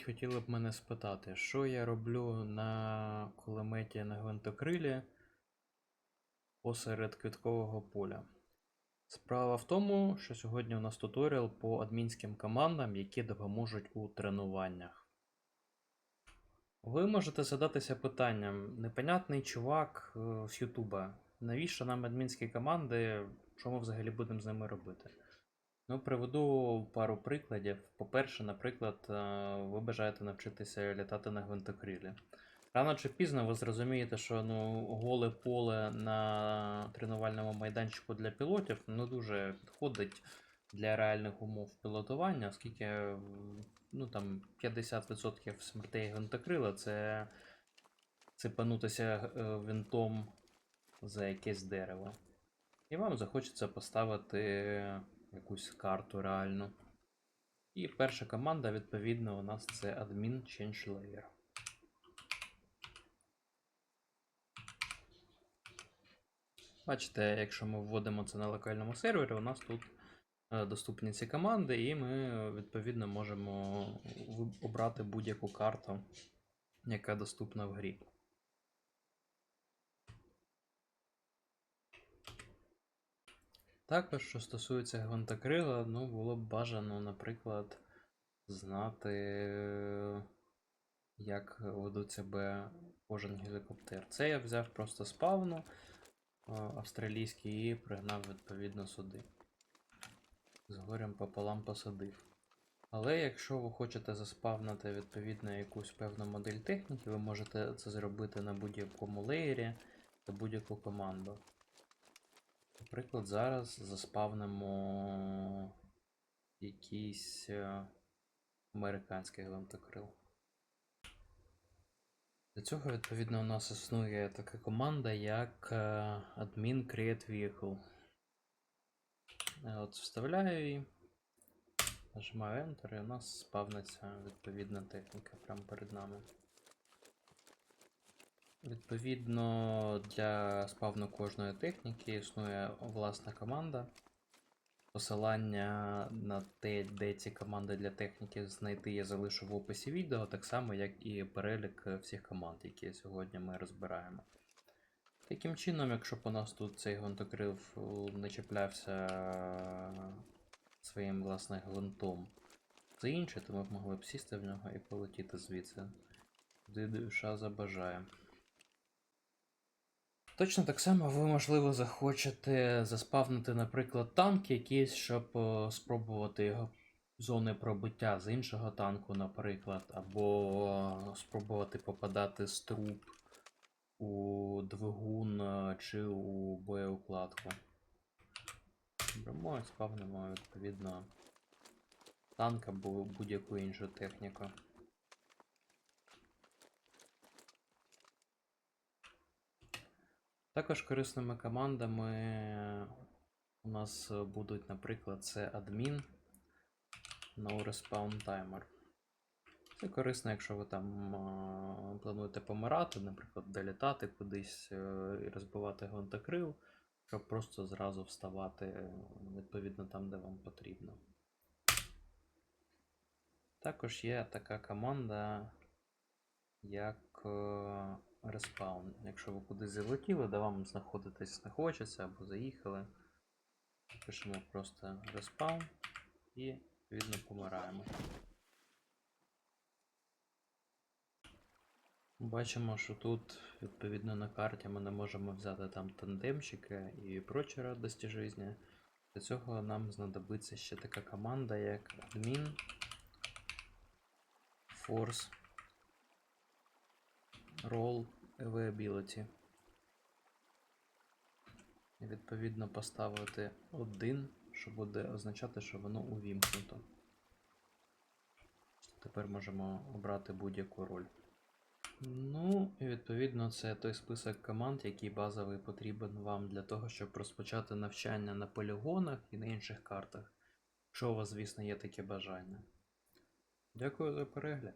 мабуть, хотіли б мене спитати, що я роблю на кулеметі на гвинтокрилі посеред квіткового поля. Справа в тому, що сьогодні у нас туторіал по адмінським командам, які допоможуть у тренуваннях. Ви можете задатися питанням: непонятний чувак е, з Ютуба. Навіщо нам адмінські команди? Що ми взагалі будемо з ними робити? Ну, приведу пару прикладів. По-перше, наприклад, е, ви бажаєте навчитися літати на гвинтокрилі. Рано чи пізно ви зрозумієте, що ну, голе поле на тренувальному майданчику для пілотів не дуже підходить для реальних умов пілотування, оскільки ну, там 50% смертей гвинтокрила це цепанутися е, винтом за якесь дерево. І вам захочеться поставити якусь карту реальну. І перша команда, відповідно, у нас це admin change layer. Бачите, якщо ми вводимо це на локальному сервері, у нас тут е, доступні ці команди, і ми е, відповідно можемо обрати будь-яку карту, яка доступна в грі. Також, що стосується гвинтокрила, ну було б бажано, наприклад, знати, як ведуть себе кожен гелікоптер. Це я взяв просто з павну австралійський і пригнав відповідно сюди. З горем пополам посадив. Але якщо ви хочете заспавнити відповідно якусь певну модель техніки, ви можете це зробити на будь-якому леєрі та будь-яку команду. Наприклад, зараз заспавнимо якийсь е, американський гвинтокрил. Для цього, відповідно, у нас існує така команда, як е, admin create vehicle. Е, От вставляю її, нажимаю Enter, і у нас спавниться відповідна техніка прямо перед нами. Відповідно, для спавну кожної техніки існує власна команда. Посилання на те, де ці команди для техніки знайти, я залишу в описі відео, так само, як і перелік е, всіх команд, які сьогодні ми розбираємо. Таким чином, якщо б у нас тут цей гвинтокрил е, не чіплявся е, своїм власне гвинтом за інше, то ми б могли б сісти в нього і полетіти звідси. Куди душа забажає. Точно так само ви, можливо, захочете заспавнити, наприклад, танк якийсь, щоб е, спробувати його зони пробиття з іншого танку, наприклад, або спробувати попадати з труб у двигун е, чи у боєукладку. Беремо і спавнимо відповідно танк або будь-яку іншу техніку. Також корисними командами у нас е, будуть, наприклад, це admin no respawn timer. Це корисно, якщо ви там е, плануєте помирати, наприклад, долітати кудись е, і розбивати гвинтокрил, щоб просто зразу вставати відповідно там, де вам потрібно. Також є така команда, як Respawn. Якщо ви кудись залетіли, де вам знаходитись не хочеться або заїхали, пишемо просто Respawn і відповідно помираємо. Бачимо, що тут, відповідно, на карті ми не можемо взяти там тандемчики і прочі радості життя. Для цього нам знадобиться ще така команда, як admin force roll availability. І відповідно поставити один, що буде означати, що воно увімкнуто. Тепер можемо обрати будь-яку роль. Ну, і відповідно, це той список команд, який базовий потрібен вам для того, щоб розпочати навчання на полігонах і на інших картах. Якщо у вас, звісно, є таке бажання. Дякую за перегляд.